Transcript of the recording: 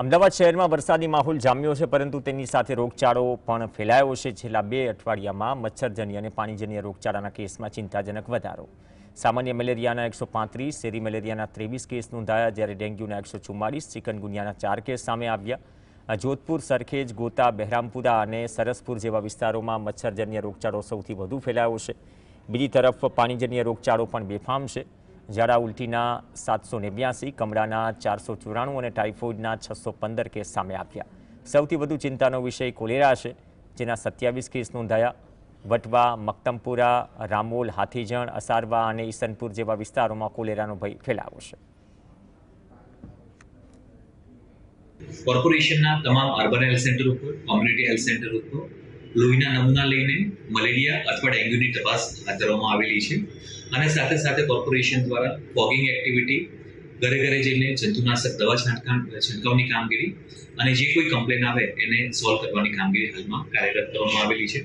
અમદાવાદ શહેરમાં વરસાદી માહોલ જામ્યો છે, પરંતુ તેની સાથે રોગચાળો પણ ફેલાયો છે. છેલ્લા બે અઠવાડિયામાં મચ્છરજન્ય અને પાણીજન્ય રોગચાળાના કેસમાં ચિંતાજનક વધારો. સામાન્ય મેલેરિયાના એકસો પાંત્રીસ શેરી મેલેરિયાના ત્રેવીસ કેસ નોંધાયા, જ્યારે ડેન્ગ્યુના એકસો ચુમ્માલીસ ચિકનગુનિયાના ચાર કેસ સામે આવ્યા. જોધપુર સરખેજ, ગોતા, બહેરામપુરા અને સરસપુર જેવા વિસ્તારોમાં મચ્છરજન્ય રોગચાળો સૌથી વધુ ફેલાયો છે. બીજી તરફ પાણીજન્ય રોગચાળો પણ બેફામ છે. ઝાડા ઉલટીના સાતસો નેવ્યાસી, કમળાના ચારસો ચોરાણું અને ટાઇફોઇડના છસો પંદર કેસ સામે આવ્યા. સૌથી વધુ ચિંતાનો વિષય કોલેરા છે, જેના સત્યાવીસ કેસ નોંધાયા. વટવા મક્તમપુરા રામોલ, હાથીજણ, અસારવા અને ઈસનપુર જેવા વિસ્તારોમાં કોલેરાનો ભય ફેલાવો છે. કોર્પોરેશનના તમામ અર્બન હેલ્થ સેન્ટર ઉપર, કોમ્યુનિટી હેલ્થ સેન્ટર ઉપર લોહીના નમૂના લઈને મલેરિયા અથવા ડેન્ગ્યુની તપાસ હાથ ધરવામાં આવેલી છે. અને સાથે સાથે કોર્પોરેશન દ્વારા ફોગિંગ એક્ટિવિટી, ઘરે ઘરે જઈને જંતુનાશક દવા છંટકાવની કામગીરી અને જે કોઈ કમ્પ્લેન આવે એને સોલ્વ કરવાની કામગીરી હાલમાં કાર્યરત કરવામાં આવેલી છે.